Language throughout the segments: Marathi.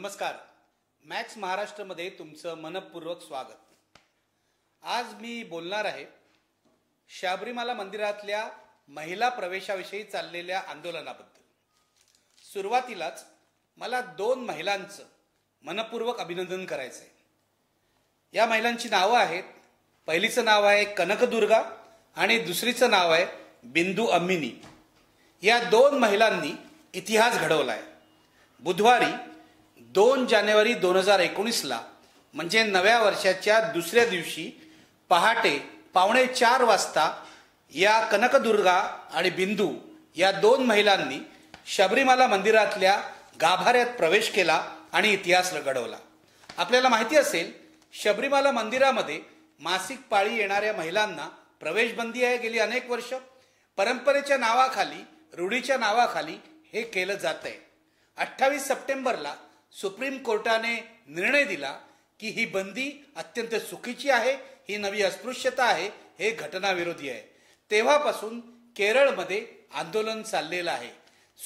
नमस्कार. मॅक्स महाराष्ट्रमध्ये तुमचं मनपूर्वक स्वागत. आज मी बोलणार आहे शाबरीमाला मंदिरातल्या महिला प्रवेशाविषयी चाललेल्या आंदोलनाबद्दल. सुरुवातीलाच मला दोन महिलांचं मनपूर्वक अभिनंदन करायचं आहे या महिलांची नावं आहेत पहिलीचं नाव आहे कनकदुर्गा आणि दुसरीचं नाव आहे बिंदू अम्मिनी. या दोन महिलांनी इतिहास घडवला आहे बुधवारी दोन जानेवारी दोन हजार एकोणीसला म्हणजे नव्या वर्षाच्या दुसऱ्या दिवशी पहाटे पावणे चार वाजता या कनकदुर्गा आणि बिंदू या दोन महिलांनी शबरीमाला मंदिरातल्या गाभाऱ्यात प्रवेश केला आणि इतिहास घडवला आपल्याला माहिती असेल शबरीमाला मंदिरामध्ये मासिक पाळी येणाऱ्या महिलांना प्रवेशबंदी आहे गेली अनेक वर्ष. परंपरेच्या नावाखाली रूढीच्या नावाखाली हे केलं जात आहे अठ्ठावीस सप्टेंबरला सुप्रीम कोर्टाने निर्णय दिला की ही बंदी अत्यंत चुकीची आहे ही नवी अस्पृश्यता आहे हे घटनाविरोधी आहे. तेव्हापासून केरळमध्ये आंदोलन चाललेलं आहे.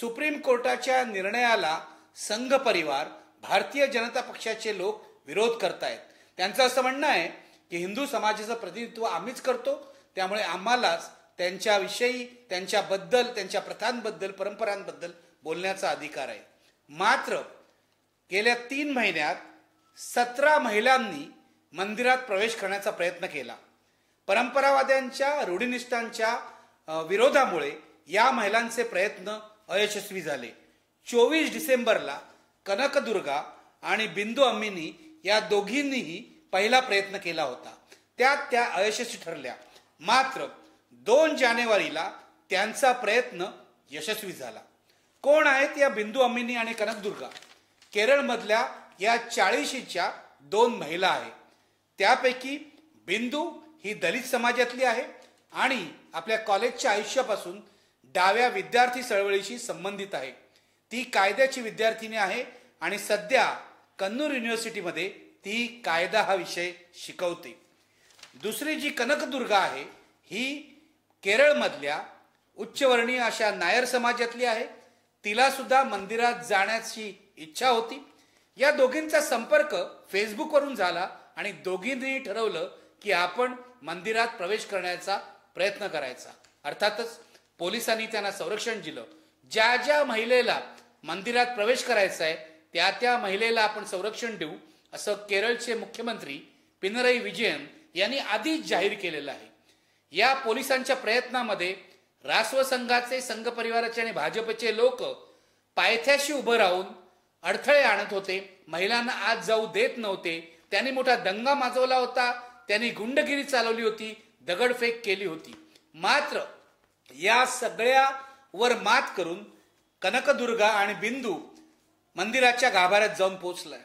सुप्रीम कोर्टाच्या निर्णयाला संघ परिवार भारतीय जनता पक्षाचे लोक विरोध करतायत. त्यांचं असं म्हणणं आहे की हिंदू समाजाचं प्रतिनिधित्व आम्हीच करतो त्यामुळे आम्हालाच त्यांच्याविषयी त्यांच्याबद्दल त्यांच्या प्रथांबद्दल परंपरांबद्दल बोलण्याचा अधिकार आहे. मात्र गेल्या तीन महिन्यात सतरा महिलांनी मंदिरात प्रवेश करण्याचा प्रयत्न केला. परंपरावाद्यांच्या रूढिनिष्ठांच्या विरोधामुळे या महिलांचे प्रयत्न अयशस्वी झाले. चोवीस डिसेंबरला कनकदुर्गा आणि बिंदू अम्मीनी या दोघींनीही पहिला प्रयत्न केला होता. त्यात त्या अयशस्वी ठरल्या. मात्र दोन जानेवारीला त्यांचा प्रयत्न यशस्वी झाला. कोण आहेत या बिंदू अम्मिनी आणि कनकदुर्गा? केरळमधल्या या चाळीशीच्या दोन महिला आहेत त्यापैकी बिंदू ही दलित समाजातली आहे आणि आपल्या कॉलेजच्या आयुष्यापासून डाव्या विद्यार्थी चळवळीशी संबंधित आहे. ती कायद्याची विद्यार्थिनी आहे आणि सध्या कन्नूर युनिव्हर्सिटीमध्ये ती कायदा हा विषय शिकवते. दुसरी जी कनकदुर्गा आहे ही केरळमधल्या उच्चवर्णीय अशा नायर समाजातली आहे. तिला सुद्धा मंदिरात जाण्याची इच्छा होती. या दोघींचा संपर्क फेसबुकवरून झाला आणि दोघींनी ठरवलं की आपण मंदिरात प्रवेश करण्याचा प्रयत्न करायचा. अर्थातच पोलिसांनी त्यांना संरक्षण दिलं. ज्या ज्या महिलेला मंदिरात प्रवेश करायचा आहे त्या त्या महिलेला आपण संरक्षण देऊ असं केरळचे मुख्यमंत्री पिनरई विजयन यांनी आधीच जाहीर केलेलं आहे. या पोलिसांच्या प्रयत्नामध्ये रासव संघाचे संघ परिवाराचे आणि भाजपचे लोक पायथ्याशी उभं राहून अडथळे आणत होते. महिलांना आज जाऊ देत नव्हते. त्यांनी मोठा दंगा माजवला होता. त्यांनी गुंडगिरी चालवली होती. दगडफेक केली होती. मात्र या सगळ्यावर मात करून कनकदुर्गा आणि बिंदू मंदिराच्या गाभाऱ्यात जाऊन पोचलाय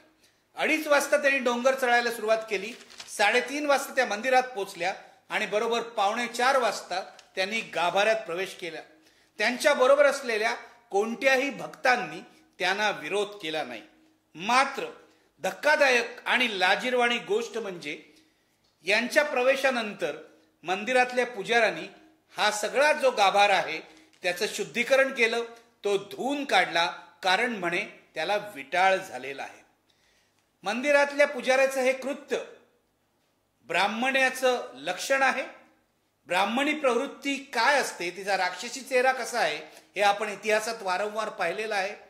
अडीच वाजता त्यांनी डोंगर चढायला सुरुवात केली. साडेतीन वाजता त्या मंदिरात पोचल्या आणि बरोबर पावणे चार वाजता त्यांनी गाभाऱ्यात प्रवेश केला. त्यांच्या बरोबर असलेल्या कोणत्याही भक्तांनी त्यांना विरोध केला नाही. मात्र धक्कादायक आणि लाजीरवाणी गोष्ट म्हणजे यांच्या प्रवेशानंतर मंदिरातल्या पुजाऱ्यांनी हा सगळा जो गाभार आहे त्याचं शुद्धीकरण केलं तो धुवून काढला कारण म्हणे त्याला विटाळ झालेला आहे. मंदिरातल्या पुजाऱ्याचं हे कृत्य ब्राह्मण्याचं लक्षण आहे? ब्राह्मणी प्रवृत्ती काय असते? तिचा राक्षसी चेहरा कसा आहे? हे आपण इतिहासात वारंवार पाहिलेलं आहे.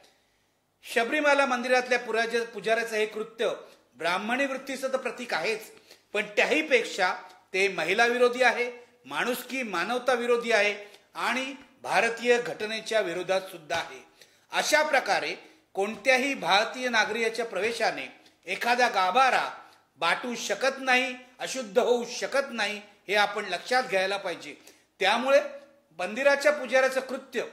शबरीमाला मंदिरातल्या पुराज पुजाऱ्याचं हे कृत्य ब्राह्मणी वृत्तीचं तर प्रतीक आहेच. पण त्याही पेक्षा ते महिला विरोधी आहे माणुसकी मानवता विरोधी आहे आणि भारतीय घटनेच्या विरोधात सुद्धा आहे. अशा प्रकारे कोणत्याही भारतीय नागरिकाच्या प्रवेशाने एखादा गाभारा बाटू शकत नाही अशुद्ध होऊ शकत नाही हे आपण लक्षात घ्यायला पाहिजे. त्यामुळे मंदिराच्या पुजाऱ्याचं कृत्य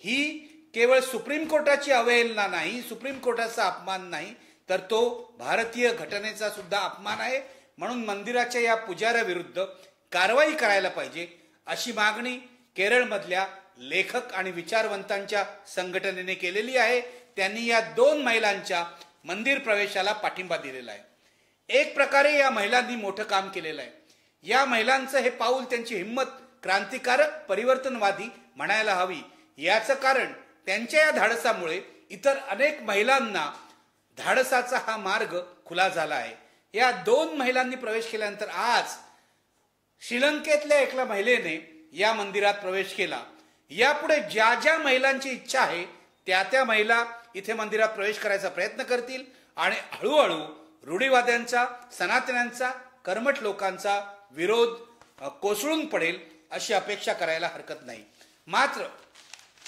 ही केवळ सुप्रीम कोर्टाची अवहेलना नाही सुप्रीम कोर्टाचा अपमान नाही तर तो भारतीय घटनेचा सुद्धा अपमान आहे. म्हणून मंदिराच्या या पुजाऱ्याविरुद्ध कारवाई करायला पाहिजे अशी मागणी केरळमधल्या लेखक आणि विचारवंतांच्या संघटनेने केलेली आहे. त्यांनी या दोन महिलांच्या मंदिर प्रवेशाला पाठिंबा दिलेला आहे. एक प्रकारे या महिलांनी मोठं काम केलेलं आहे. या महिलांचं हे पाऊल त्यांची हिंमत क्रांतिकारक परिवर्तनवादी म्हणायला हवी. याचं कारण त्यांच्या या धाडसामुळे इतर अनेक महिलांना धाडसाचा हा मार्ग खुला झाला आहे. या दोन महिलांनी प्रवेश केल्यानंतर आज श्रीलंकेतल्या एका महिलेने या मंदिरात प्रवेश केला. यापुढे ज्या ज्या महिलांची इच्छा आहे त्या त्या महिला इथे मंदिरात प्रवेश करायचा प्रयत्न करतील आणि हळूहळू रूढीवाद्यांचा सनातन्यांचा कर्मठ लोकांचा विरोध कोसळून पडेल अशी अपेक्षा करायला हरकत नाही. मात्र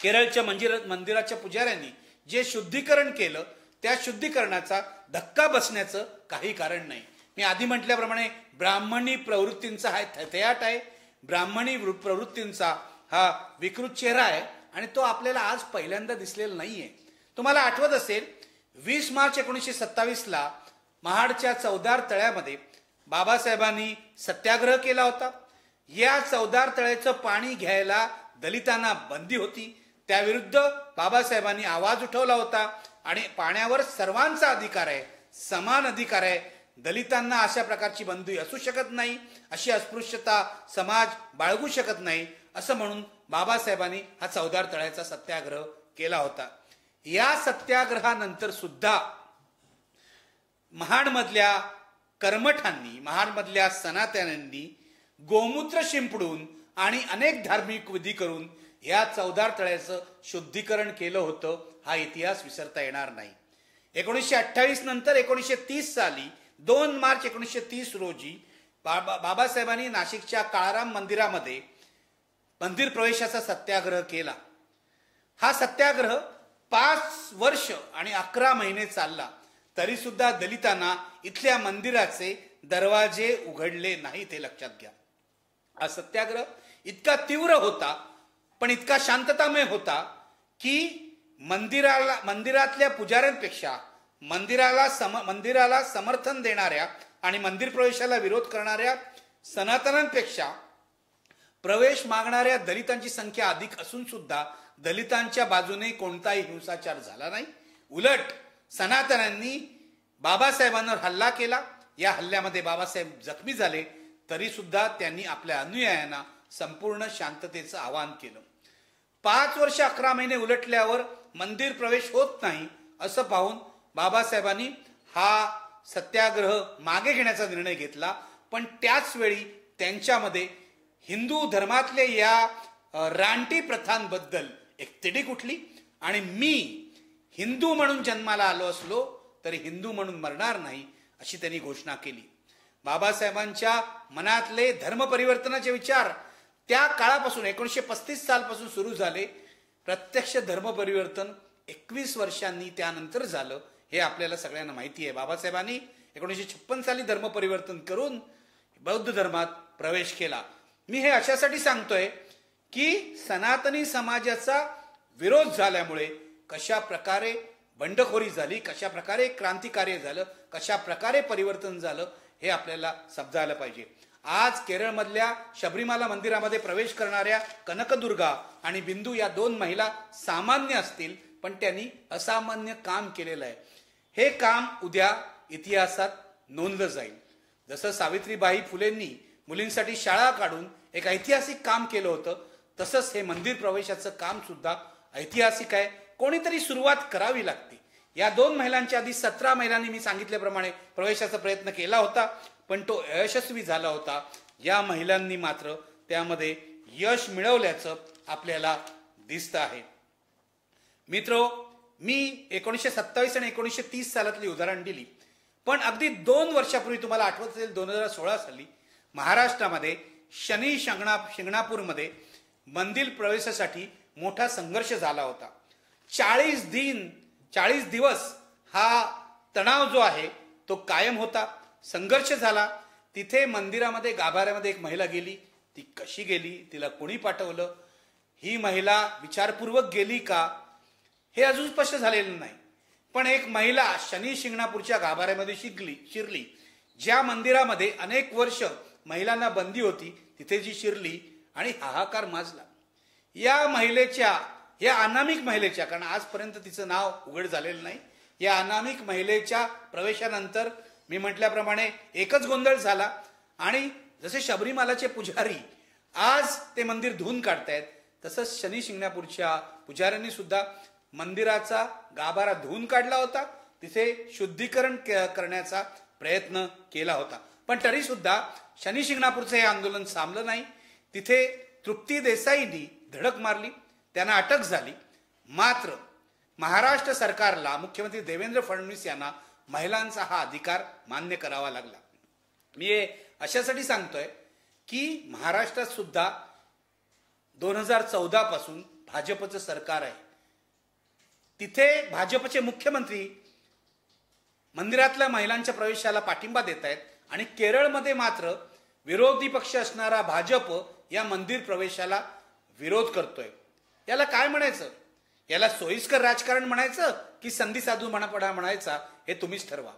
केरळच्या मंदिर मंदिराच्या पुजाऱ्यांनी जे शुद्धीकरण केलं त्या शुद्धीकरणाचा धक्का बसण्याचं काही कारण नाही. मी आधी म्हटल्याप्रमाणे ब्राह्मणी प्रवृत्तींचा हा थथयाट आहे. ब्राह्मणी प्रवृत्तींचा हा विकृत चेहरा आहे आणि तो आपल्याला आज पहिल्यांदा दिसलेला नाहीये. तुम्हाला आठवत असेल वीस मार्च एकोणीसशे सत्तावीसला महाडच्या चौदार तळ्यामध्ये बाबासाहेबांनी सत्याग्रह केला होता. या चौदार तळ्याचं पाणी घ्यायला दलितांना बंदी होती. त्याविरुद्ध बाबासाहेबांनी आवाज उठवला होता. आणि पाण्यावर सर्वांचा अधिकार आहे समान अधिकार आहे. दलितांना अशा प्रकारची बंदी असू शकत नाही. अशी अस्पृश्यता समाज बाळगू शकत नाही असं म्हणून बाबासाहेबांनी हा चौदार तळ्याचा सत्याग्रह केला होता. या सत्याग्रहानंतर सुद्धा महाडमधल्या कर्मठांनी महाडमधल्या सनातन्यांनी गोमूत्र शिंपडून आणि अनेक धार्मिक विधी करून या चौदार तळ्याचं शुद्धीकरण केलं होतं हा इतिहास विसरता येणार नाही. एकोणीसशे अठ्ठावीस नंतर एकोणीसशे तीस साली दोन मार्च एकोणीसशे तीस रोजी बाबा बाबासाहेबांनी नाशिकच्या काळाराम मंदिरामध्ये मंदिर प्रवेशाचा सत्याग्रह केला. हा सत्याग्रह पाच वर्ष आणि अकरा महिने चालला. तरी सुद्धा दलितांना इथल्या मंदिराचे दरवाजे उघडले नाही ते लक्षात घ्या. हा सत्याग्रह इतका तीव्र होता पण इतका शांततामय होता की मंदिराला मंदिरातल्या पुजाऱ्यांपेक्षा मंदिराला सम मंदिराला समर्थन देणाऱ्या आणि मंदिर प्रवेशाला विरोध करणाऱ्या सनातनांपेक्षा प्रवेश मागणाऱ्या दलितांची संख्या अधिक असून सुद्धा दलितांच्या बाजूने कोणताही हिंसाचार झाला नाही. उलट सनातनांनी बाबासाहेबांवर हल्ला केला. या हल्ल्यामध्ये बाबासाहेब जखमी झाले. तरी सुद्धा त्यांनी आपल्या अनुयायांना संपूर्ण शांततेचं आवाहन केलं. पाच वर्ष अकरा महिने उलटल्यावर मंदिर प्रवेश होत नाही असं पाहून बाबासाहेबांनी हा सत्याग्रह मागे घेण्याचा निर्णय घेतला. पण त्याच वेळी त्यांच्यामध्ये हिंदू धर्मातल्या या रानटी प्रथांबद्दल एक तिडीक उठली आणि मी हिंदू म्हणून जन्माला आलो असलो तरी हिंदू म्हणून मरणार नाही अशी त्यांनी घोषणा केली. बाबासाहेबांच्या मनातले धर्म परिवर्तनाचे विचार त्या काळापासून एकोणीसशे पस्तीस सालपासून सुरू झाले प्रत्यक्ष धर्म परिवर्तन एकवीस वर्षांनी त्यानंतर झालं हे आपल्याला सगळ्यांना माहिती आहे. बाबासाहेबांनी एकोणीसशे छप्पन साली धर्म परिवर्तन करून बौद्ध धर्मात प्रवेश केला. मी हे अशासाठी सांगतोय की सनातनी समाजाचा विरोध झाल्यामुळे कशा प्रकारे बंडखोरी झाली कशा प्रकारे क्रांतिकार्य झालं कशा प्रकारे परिवर्तन झालं हे आपल्याला समजायला पाहिजे. आज केरळमधल्या शबरीमाला मंदिरामध्ये प्रवेश करणाऱ्या कनकदुर्गा आणि बिंदू या दोन महिला सामान्य असतील पण त्यांनी असामान्य काम केलेलं आहे. हे काम उद्या इतिहासात नोंदलं जाईल. जसं सावित्रीबाई फुलेंनी मुलींसाठी शाळा काढून एक ऐतिहासिक काम केलं होतं तसंच हे मंदिर प्रवेशाचं काम सुद्धा ऐतिहासिक आहे. कोणीतरी सुरुवात करावी लागते. या दोन महिलांच्या आधी सतरा महिलांनी मी सांगितल्याप्रमाणे प्रवेशाचा प्रयत्न केला होता. पण तो यशस्वी झाला होता. या महिलांनी मात्र त्यामध्ये यश मिळवल्याचं आपल्याला दिसतं आहे. मित्र मी एकोणीसशे सत्तावीस आणि एकोणीसशे तीस सालातली उदाहरण दिली. पण अगदी दोन वर्षापूर्वी तुम्हाला आठवत असेल दोन हजार सोळा साली महाराष्ट्रामध्ये शनी शिंगणा शिंगणापूरमध्ये मंदिर प्रवेशासाठी मोठा संघर्ष झाला होता. चाळीस दिन चाळीस दिवस हा तणाव जो आहे तो कायम होता. संघर्ष झाला. तिथे मंदिरामध्ये गाभाऱ्यामध्ये एक महिला गेली. ती कशी गेली? तिला कोणी पाठवलं? ही महिला विचारपूर्वक गेली का? हे अजून स्पष्ट झालेलं नाही. पण एक महिला शनी शिंगणापूरच्या गाभाऱ्यामध्ये शिकली शिरली. ज्या मंदिरामध्ये अनेक वर्ष महिलांना बंदी होती तिथे जी शिरली आणि हाहाकार माजला. या महिलेच्या या अनामिक महिलेच्या कारण आजपर्यंत तिचं नाव उघड झालेलं नाही. या अनामिक महिलेच्या प्रवेशानंतर मी म्हटल्याप्रमाणे एकच गोंधळ झाला. आणि जसे शबरीमालाचे पुजारी आज ते मंदिर धुवून काढतायत तसंच शनी शिंगणापूरच्या पुजाऱ्यांनी सुद्धा मंदिराचा गाभारा धुवून काढला होता. तिथे शुद्धीकरण करण्याचा प्रयत्न केला होता. पण तरी सुद्धा शनी शिंगणापूरचं हे आंदोलन थांबलं नाही. तिथे तृप्ती देसाईंनी धडक मारली. त्यांना अटक झाली. मात्र महाराष्ट्र सरकारला मुख्यमंत्री देवेंद्र फडणवीस यांना महिलांचा हा अधिकार मान्य करावा लागला. मी हे अशासाठी सांगतोय की महाराष्ट्रात सुद्धा दोन हजार चौदा पासून भाजपचं सरकार आहे. तिथे भाजपचे मुख्यमंत्री मंदिरातल्या महिलांच्या प्रवेशाला पाठिंबा देत आहेत आणि केरळमध्ये मात्र विरोधी पक्ष असणारा भाजप या मंदिर प्रवेशाला विरोध करतोय. याला काय म्हणायचं? याला सोयीस्कर राजकारण म्हणायचं? की संधी साधू म्हणा म्हणायचा हे तुम्हीच ठरवा.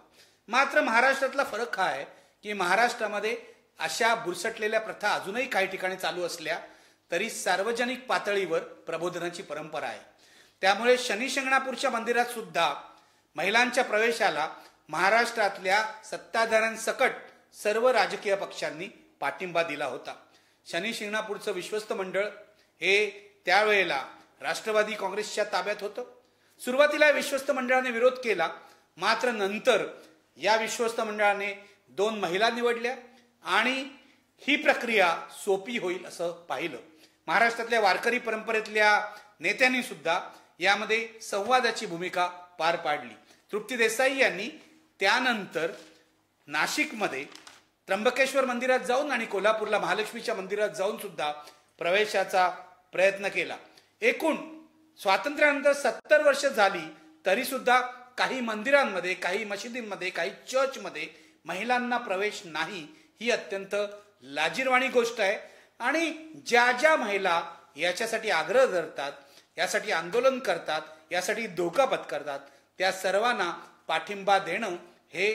मात्र महाराष्ट्रातला फरक हा आहे की महाराष्ट्रामध्ये अशा बुरसटलेल्या प्रथा अजूनही काही ठिकाणी चालू असल्या तरी सार्वजनिक पातळीवर प्रबोधनाची परंपरा आहे. त्यामुळे शनिशिंगणापूरच्या मंदिरात सुद्धा महिलांच्या प्रवेशाला महाराष्ट्रातल्या सत्ताधाऱ्यांसकट सर्व राजकीय पक्षांनी पाठिंबा दिला होता. शनी शिंगणापूरचं विश्वस्त मंडळ हे त्यावेळेला राष्ट्रवादी काँग्रेसच्या ताब्यात होतं. सुरुवातीला विश्वस्त मंडळाने विरोध केला. मात्र नंतर या विश्वस्त मंडळाने दोन महिला निवडल्या आणि ही प्रक्रिया सोपी होईल असं पाहिलं. महाराष्ट्रातल्या वारकरी परंपरेतल्या नेत्यांनी सुद्धा यामध्ये संवादाची भूमिका पार पाडली. तृप्ती देसाई यांनी त्यानंतर नाशिकमध्ये त्र्यंबकेश्वर मंदिरात जाऊन आणि कोल्हापूरला महालक्ष्मीच्या मंदिरात जाऊन सुद्धा प्रवेशाचा प्रयत्न केला. एकूण स्वातंत्र्यानंतर सत्तर वर्ष झाली तरी सुद्धा काही मंदिरांमध्ये काही मशिदींमध्ये काही चर्चमध्ये महिलांना प्रवेश नाही ही अत्यंत लाजीरवाणी गोष्ट आहे. आणि ज्या ज्या महिला याच्यासाठी आग्रह धरतात यासाठी आंदोलन करतात यासाठी धोका पत्करतात त्या सर्वांना पाठिंबा देणं हे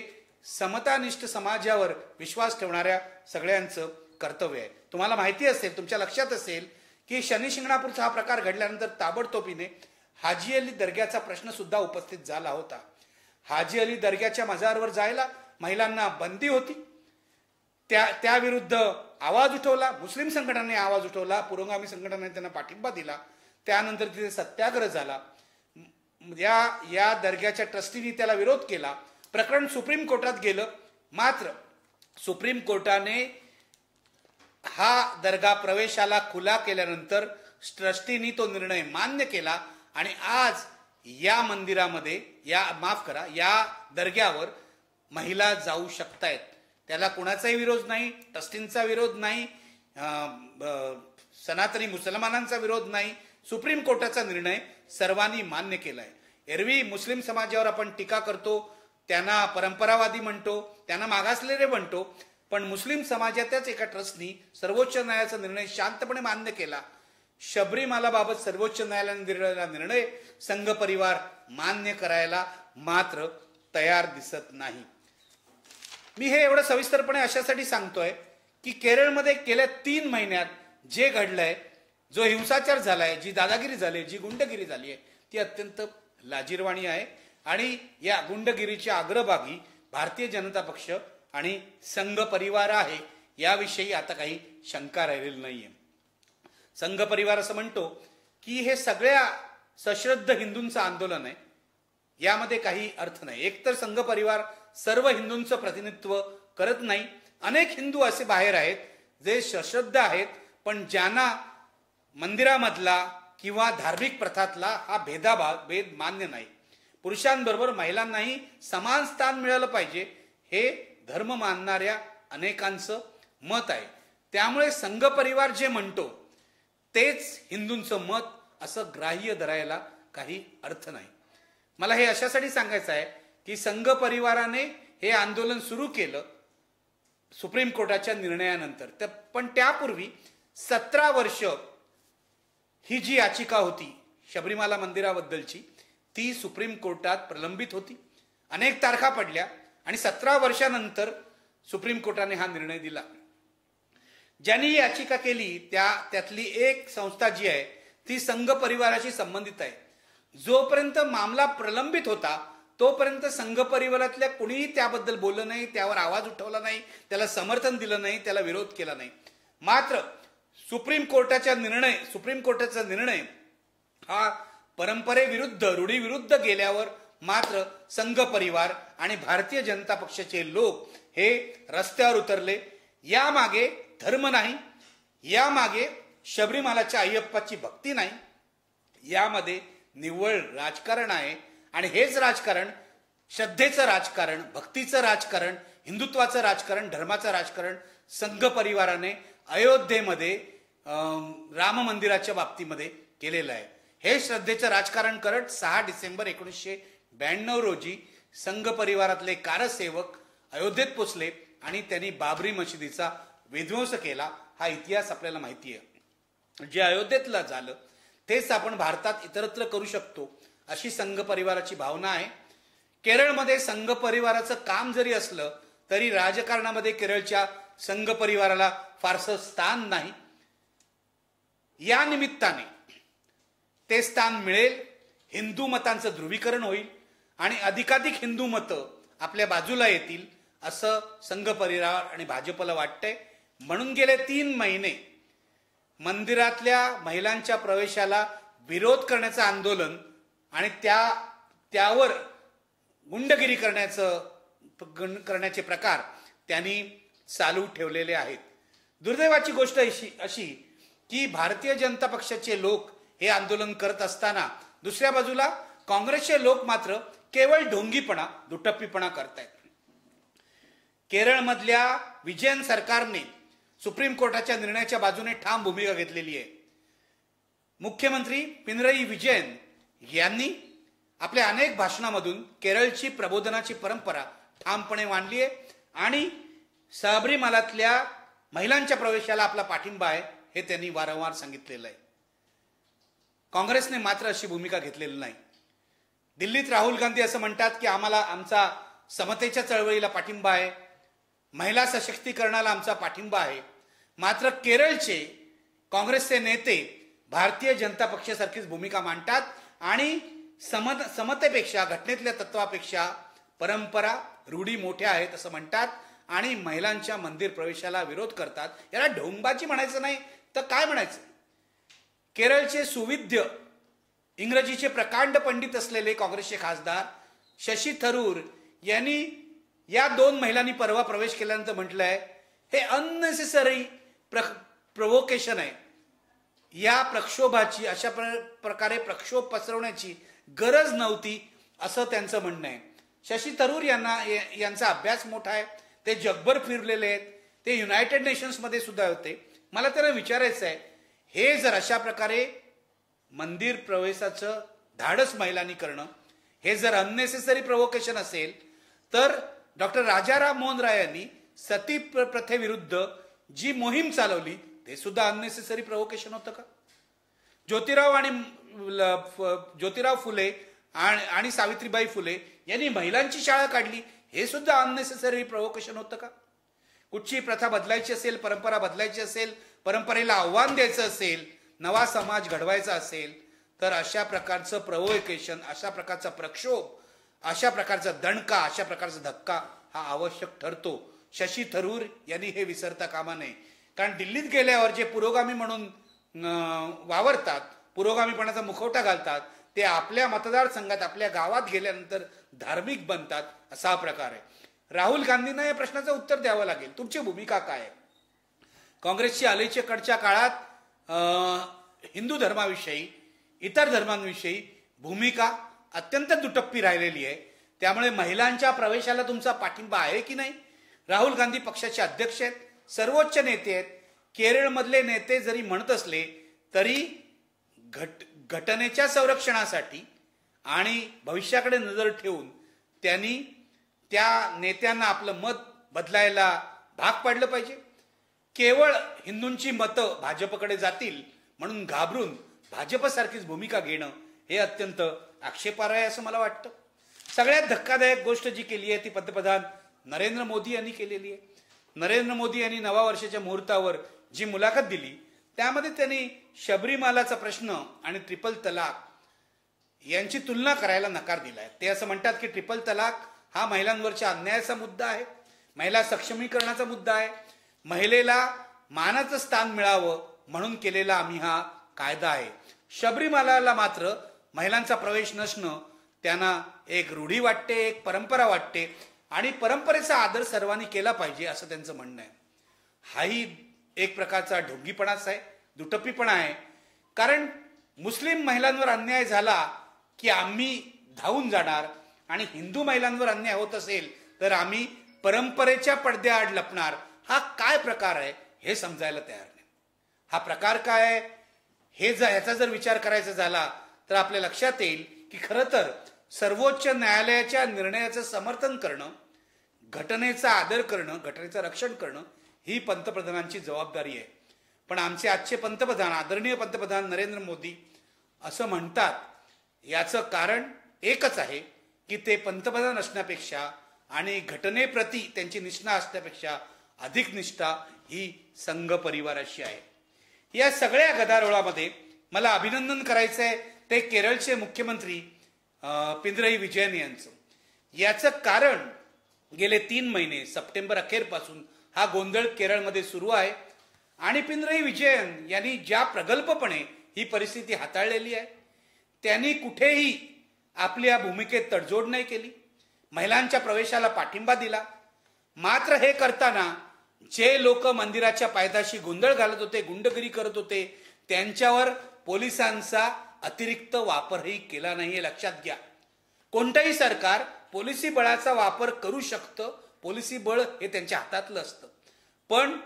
समतानिष्ठ समाजावर विश्वास ठेवणाऱ्या सगळ्यांचं कर्तव्य आहे. तुम्हाला माहिती असेल तुमच्या लक्षात असेल की शनी शिंगणापूरचा हा प्रकार घडल्यानंतर ताबडतोबीने हाजी अली दर्ग्याचा प्रश्न सुद्धा उपस्थित झाला होता. हाजी अली दर्ग्याच्या मजारवर जायला महिलांना बंदी होती. त्या त्याविरुद्ध आवाज उठवला मुस्लिम संघटनाने आवाज उठवला पुरोगामी संघटनेने त्यांना पाठिंबा दिला. त्यानंतर तिथे सत्याग्रह झाला. या या दर्ग्याच्या ट्रस्टीनी त्याला विरोध केला. प्रकरण सुप्रीम कोर्टात गेलं. मात्र सुप्रीम कोर्टाने हा दर्गा प्रवेशाला खुला केल्यानंतर ट्रस्टीनी तो निर्णय मान्य केला आणि आज या मंदिरामध्ये या माफ करा या दर्ग्यावर महिला जाऊ शकतायत. त्याला कुणाचाही विरोध नाही ट्रस्टींचा विरोध नाही सनातनी मुसलमानांचा विरोध नाही सुप्रीम कोर्टाचा निर्णय सर्वांनी मान्य केलाय. एरवी मुस्लिम समाजावर आपण टीका करतो त्यांना परंपरावादी म्हणतो त्यांना मागासलेले म्हणतो पण मुस्लिम समाजातच एका ट्रस्टनी सर्वोच्च न्यायालयाचा निर्णय शांतपणे मान्य केला. शबरीमालाबाबत सर्वोच्च न्यायालयाने दिलेला निर्णय संघ परिवार मान्य करायला मात्र तयार दिसत नाही. मी हे एवढं सविस्तरपणे अशासाठी सांगतोय की केरळमध्ये गेल्या तीन महिन्यात जे घडलंय जो हिंसाचार झालाय जी दादागिरी झाली जी गुंडगिरी झाली आहे ती अत्यंत लाजीरवाणी आहे. आणि या गुंडगिरीच्या अग्रभागी भारतीय जनता पक्ष आणि संघ परिवार आहे याविषयी आता काही शंका राहिलेली नाहीये. संघ परिवार असं म्हणतो की हे सगळ्या सश्रद्ध हिंदूंचं आंदोलन आहे. यामध्ये काही अर्थ नाही. एकतर संघ परिवार सर्व हिंदूंचं प्रतिनिधित्व करत नाही. अनेक हिंदू असे बाहेर आहेत जे सश्रद्ध आहेत पण ज्यांना मंदिरामधला किंवा धार्मिक प्रथातला हा भेदाभाव भेद मान्य नाही. पुरुषांबरोबर महिलांनाही समान स्थान मिळालं पाहिजे. हे धर्म मानणाऱ्या अनेकांचं मत आहे. त्यामुळे संघ परिवार जे म्हणतो तेच हिंदूंचं मत असं ग्राह्य धरायला काही अर्थ नाही. मला हे अशासाठी सांगायचं आहे की संघ परिवाराने हे आंदोलन सुरू केलं सुप्रीम कोर्टाच्या निर्णयानंतर. तर पण त्यापूर्वी सतरा वर्ष ही जी याचिका होती शबरीमाला मंदिराबद्दलची ती सुप्रीम कोर्टात प्रलंबित होती. अनेक तारखा पडल्या. आणि सतरा वर्षानंतर सुप्रीम कोर्टाने हा निर्णय दिला. ज्यांनी ही याचिका केली त्या त्यातली एक संस्था जी आहे ती संघ परिवाराशी संबंधित आहे. जोपर्यंत मामला प्रलंबित होता तोपर्यंत संघ परिवारातल्या कुणीही त्याबद्दल बोललं नाही त्यावर आवाज उठवला नाही त्याला समर्थन दिलं नाही त्याला विरोध केला नाही. मात्र सुप्रीम कोर्टाचा निर्णय सुप्रीम कोर्टाचा निर्णय हा परंपरेविरुद्ध रूढीविरुद्ध गेल्यावर मात्र संघ परिवार आणि भारतीय जनता पक्षाचे लोक हे रस्त्यावर उतरले. यामागे धर्म नाही. यामागे शबरीमालाच्या अय्यप्पाची भक्ती नाही. यामध्ये निव्वळ राजकारण आहे. आणि हेच राजकारण श्रद्धेचं राजकारण भक्तीचं राजकारण हिंदुत्वाचं राजकारण धर्माचं राजकारण संघ परिवाराने अयोध्येमध्ये राम मंदिराच्या बाबतीमध्ये केलेलं आहे. हे श्रद्धेचं राजकारण करत सहा डिसेंबर एकोणीसशे ब्याण्णव रोजी संघ परिवारातले कारसेवक अयोध्येत पोचले आणि त्यांनी बाबरी मशिदीचा विध्वंस केला. हा इतिहास आपल्याला माहिती आहे जे अयोध्येतला झालं तेच आपण भारतात इतरत्र करू शकतो अशी संघ परिवाराची भावना आहे. केरळमध्ये संघ परिवाराचं काम जरी असलं तरी राजकारणामध्ये केरळच्या संघ परिवाराला फारसं स्थान नाही. या निमित्ताने ते स्थान मिळेल. हिंदू मतांचं ध्रुवीकरण होईल. आणि अधिकाधिक हिंदू मतं आपल्या बाजूला येतील असं संघ परिवार आणि भाजपला वाटतंय. म्हणून गेले तीन महिने मंदिरातल्या महिलांच्या प्रवेशाला विरोध करण्याचं आंदोलन आणि त्या त्यावर गुंडगिरी करण्याचं करण्याचे प्रकार त्यांनी चालू ठेवलेले आहेत. दुर्दैवाची गोष्ट अशी अशी की भारतीय जनता पक्षाचे लोक हे आंदोलन करत असताना दुसऱ्या बाजूला काँग्रेसचे लोक मात्र केवळ ढोंगीपणा दुटप्पीपणा करतायत. केरळमधल्या विजयन सरकारने सुप्रीम कोर्टाच्या निर्णयाच्या बाजूने ठाम भूमिका घेतलेली आहे. मुख्यमंत्री पिनरई विजयन यांनी आपल्या अनेक भाषणामधून केरळची प्रबोधनाची परंपरा ठामपणे मांडली आहे आणि सबरीमालातल्या महिलांच्या प्रवेशाला आपला पाठिंबा आहे हे त्यांनी वारंवार सांगितलेलं आहे. काँग्रेसने मात्र अशी भूमिका घेतलेली नाही. दिल्लीत राहुल गांधी असं म्हणतात की आम्हाला आमचा समतेच्या चळवळीला पाठिंबा आहे. महिला सशक्तीकरणाला आमचा पाठिंबा आहे. मात्र केरळचे काँग्रेसचे नेते भारतीय जनता पक्षासारखीच भूमिका मांडतात आणि समत समतेपेक्षा घटनेतल्या तत्वापेक्षा परंपरा रूढी मोठ्या आहेत असं म्हणतात आणि महिलांच्या मंदिर प्रवेशाला विरोध करतात. याला ढोंगबाजी म्हणायचं नाही. तर काय म्हणायचं? केरळचे सुविध्य इंग्रजीचे प्रकांड पंडित असलेले काँग्रेसचे खासदार शशी थरूर यांनी या दोन महिलांनी परवा प्रवेश केल्यानंतर म्हटलंय हे अननेसेसरी प्र प्रवोकेशन आहे. या प्रक्षोभाची अशा प्र प्रकारे प्रक्षोभ पसरवण्याची गरज नव्हती असं त्यांचं म्हणणं आहे. शशी थरूर यांना यांचा अभ्यास मोठा आहे. ते जगभर फिरलेले आहेत. ते युनायटेड नेशन्समध्ये सुद्धा होते. मला त्यांना विचारायचं आहे हे जर अशा प्रकारे मंदिर प्रवेशाचं धाडस महिलांनी करणं हे जर अननेसेसरी प्रवोकेशन असेल तर डॉक्टर राजाराम मोहन राय यांनी सती प्रथेविरुद्ध जी मोहीम चालवली ते सुद्धा अननेसेसरी प्रवोकेशन होतं का? ज्योतिराव आणि ज्योतिराव फुले आणि सावित्रीबाई फुले यांनी महिलांची शाळा काढली हे सुद्धा अननेसेसरी प्रवोकेशन होतं का? कुठची प्रथा बदलायची असेल परंपरा बदलायची असेल परंपरेला आव्हान द्यायचं असेल नवा समाज घडवायचा असेल तर अशा प्रकारचं प्रवोकेशन अशा प्रकारचा प्रक्षोभ अशा प्रकारचा दणका अशा प्रकारचा धक्का हा आवश्यक ठरतो. शशी थरूर यांनी हे विसरता कामा नये. कारण दिल्लीत गेल्यावर जे पुरोगामी म्हणून वावरतात पुरोगामीपणाचा मुखवटा घालतात ते आपल्या मतदारसंघात आपल्या गावात गेल्यानंतर धार्मिक बनतात असा हा प्रकार आहे. राहुल गांधींना या प्रश्नाचं उत्तर द्यावं लागेल. तुमची भूमिका काय आहे? काँग्रेसची अलीकडच्या काळात हिंदू धर्माविषयी इतर धर्मांविषयी भूमिका अत्यंत दुटप्पी राहिलेली आहे. त्यामुळे महिलांच्या प्रवेशाला तुमचा पाठिंबा आहे की नाही? राहुल गांधी पक्षाचे अध्यक्ष आहेत सर्वोच्च नेते आहेत. केरळमधले नेते जरी म्हणत असले तरी घट घटनेच्या संरक्षणासाठी आणि भविष्याकडे नजर ठेवून त्यांनी त्या नेत्यांना आपलं मत बदलायला भाग पाडलं पाहिजे. केवळ हिंदूंची मतं भाजपकडे जातील म्हणून घाबरून भाजपसारखीच भूमिका घेणं हे अत्यंत आक्षेपार्ह आहे असं मला वाटतं. सगळ्यात धक्कादायक गोष्ट जी केली आहे ती पंतप्रधान नरेंद्र मोदी यांनी केलेली आहे. नरेंद्र मोदी यांनी नवा वर्षाच्या मुहूर्तावर जी मुलाखत दिली त्यामध्ये त्यांनी शबरीमालाचा प्रश्न आणि ट्रिपल तलाक यांची तुलना करायला नकार दिलाय. ते असं म्हणतात की ट्रिपल तलाक हा महिलांवरच्या अन्यायाचा मुद्दा आहे महिला सक्षमीकरणाचा मुद्दा आहे महिलेला मानाचं स्थान मिळावं म्हणून केलेला आम्ही हा कायदा आहे. शबरीमालाला मात्र महिलांचा प्रवेश नसणं त्यांना एक रूढी वाटते एक परंपरा वाटते आणि परंपरेचा आदर सर्वांनी केला पाहिजे असं त्यांचं म्हणणं आहे. हाही एक प्रकारचा ढोंगीपणाच आहे दुटप्पीपणा आहे. कारण मुस्लिम महिलांवर अन्याय झाला की आम्ही धावून जाणार आणि हिंदू महिलांवर अन्याय होत असेल तर आम्ही परंपरेच्या पडद्याआड लपणार हा काय प्रकार आहे हे समजायला तयार नाही. हा प्रकार काय आहे? हे जर ह्याचा जर विचार करायचा झाला तर आपल्या लक्षात येईल की खरं तर सर्वोच्च न्यायालयाच्या निर्णयाचं समर्थन करणं घटनेचा आदर करणं घटनेचं रक्षण करणं ही पंतप्रधानांची जबाबदारी आहे. पण आमचे आजचे पंतप्रधान आदरणीय पंतप्रधान नरेंद्र मोदी असं म्हणतात याचं कारण एकच आहे की ते पंतप्रधान असण्यापेक्षा आणि घटनेप्रती त्यांची निष्ठा असण्यापेक्षा अधिक निष्ठा ही संघ परिवाराशी आहे. या सगळ्या गदारोळामध्ये मला अभिनंदन करायचं आहे ते केरळचे मुख्यमंत्री पिंद्रई विजयन यांचं. याचं कारण गेले तीन महिने सप्टेंबर अखेरपासून हा गोंधळ केरळमध्ये सुरू आहे आणि पिंद्रई विजयन यांनी ज्या प्रगल्भपणे ही परिस्थिती हाताळलेली आहे त्यांनी कुठेही आपल्या भूमिकेत तडजोड नाही केली. महिलांच्या प्रवेशाला पाठिंबा दिला. मात्र हे करताना जे लोक मंदिराच्या पायदाशी गोंधळ घालत होते गुंडगिरी करत होते त्यांच्यावर पोलिसांचा अतिरिक्त वापरही केला नाही हे लक्षात घ्या. कोणतंही सरकार पोलिसी बळाचा वापर करू शकतं. पोलिसी बळ हे त्यांच्या हातातलं असतं. पण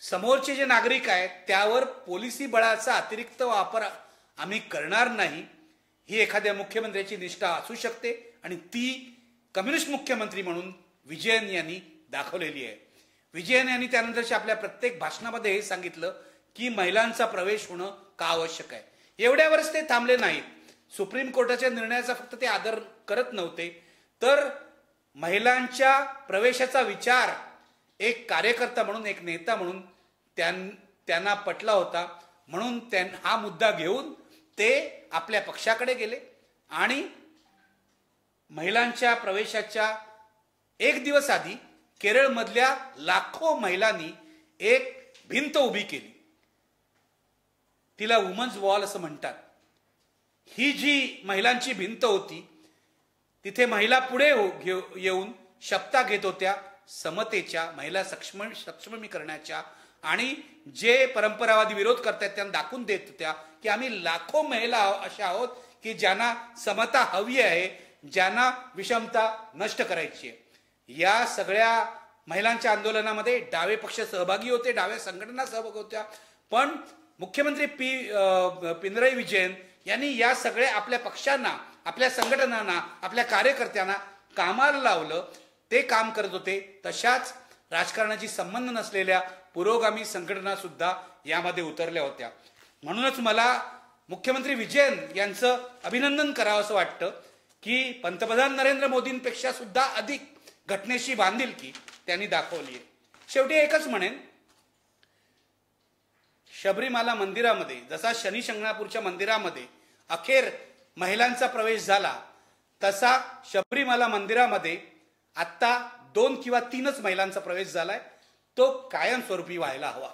समोरचे जे नागरिक आहेत त्यावर पोलिसी बळाचा अतिरिक्त वापर आम्ही करणार नाही. ही एखाद्या मुख्यमंत्र्याची निष्ठा असू शकते आणि ती कम्युनिस्ट मुख्यमंत्री म्हणून विजयन यांनी दाखवलेली आहे. विजयन यांनी त्यानंतरच्या आपल्या प्रत्येक भाषणामध्ये हे सांगितलं की महिलांचा प्रवेश होणं का आवश्यक आहे. एवढ्यावरच ते थांबले नाहीत. सुप्रीम कोर्टाच्या निर्णयाचा फक्त ते आदर करत नव्हते. तर महिलांच्या प्रवेशाचा विचार एक कार्यकर्ता म्हणून एक नेता म्हणून त्यांना पटला होता. म्हणून त्यां हा मुद्दा घेऊन ते आपल्या पक्षाकडे गेले आणि महिलांच्या प्रवेशाच्या एक दिवस आधी केरळमधल्या लाखो महिलांनी एक भिंत उभी केली. तिला वुमन्स वॉल असं म्हणतात. ही जी महिलांची भिंत होती तिथे महिला पुढे हो, येऊन शपथा घेत होत्या समतेच्या महिला सक्षम सक्षमीकरणाच्या आणि जे परंपरावादी विरोध करतात त्यांना दाखवून देत होत्या की आम्ही लाखो महिला अशा आहोत की ज्यांना समता हवी आहे ज्यांना विषमता नष्ट करायची आहे. या सगळ्या महिलांच्या आंदोलनामध्ये डावे पक्ष सहभागी होते डाव्या संघटना सहभागी होत्या. पण मुख्यमंत्री पी पिनराई विजयन यांनी या सगळ्या आपल्या पक्षांना आपल्या संघटनांना आपल्या कार्यकर्त्यांना कामाला लावलं. ते काम करत होते. तशाच राजकारणाची संबंध नसलेल्या पुरोगामी संघटना सुद्धा यामध्ये उतरल्या होत्या. म्हणूनच मला मुख्यमंत्री विजयन यांचं अभिनंदन करावं असं वाटतं की पंतप्रधान नरेंद्र मोदींपेक्षा सुद्धा अधिक घटनेशी बांधिलकी त्यांनी दाखवली आहे. शेवटी एकच म्हणेन शबरीमाला मंदिरामध्ये जसा शनी शंगणापूरच्या मंदिरामध्ये अखेर महिलांचा प्रवेश झाला तसा शबरीमाला मंदिरामध्ये आत्ता दोन किंवा तीनच महिलांचा प्रवेश झालाय. तो कायमस्वरूपी व्हायला हवा.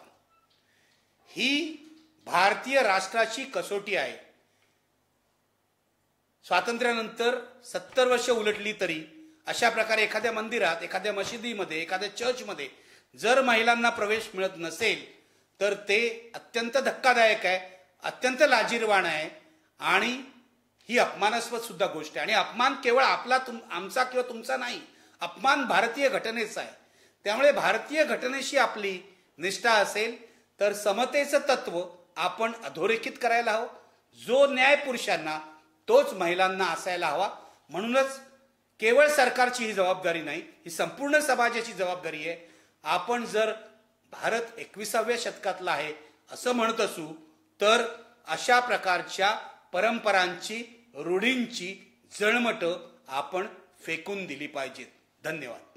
ही भारतीय राष्ट्राची कसोटी आहे. स्वातंत्र्यानंतर सत्तर वर्ष उलटली तरी अशा प्रकारे एखाद्या मंदिरात एखाद्या मशिदीमध्ये एखाद्या चर्चमध्ये जर महिलांना प्रवेश मिळत नसेल तर ते अत्यंत धक्कादायक आहे अत्यंत लाजीरवाण आहे आणि ही अपमानास्पद सुद्धा गोष्ट आहे. आणि अपमान केवळ आपला तुम आमचा किंवा तुमचा नाही अपमान भारतीय घटनेचा आहे. त्यामुळे भारतीय घटनेशी आपली निष्ठा असेल तर समतेचं तत्व आपण अधोरेखित करायला हवं. जो न्याय पुरुषांना तोच महिलांना असायला हवा. म्हणूनच केवळ सरकारची ही जबाबदारी नाही ही संपूर्ण समाजाची जबाबदारी आहे. आपण जर भारत एकविसाव्या शतकातला आहे असं म्हणत असू तर अशा प्रकारच्या परंपरांची रूढींची जळमट आपण फेकून दिली पाहिजेत. धन्यवाद.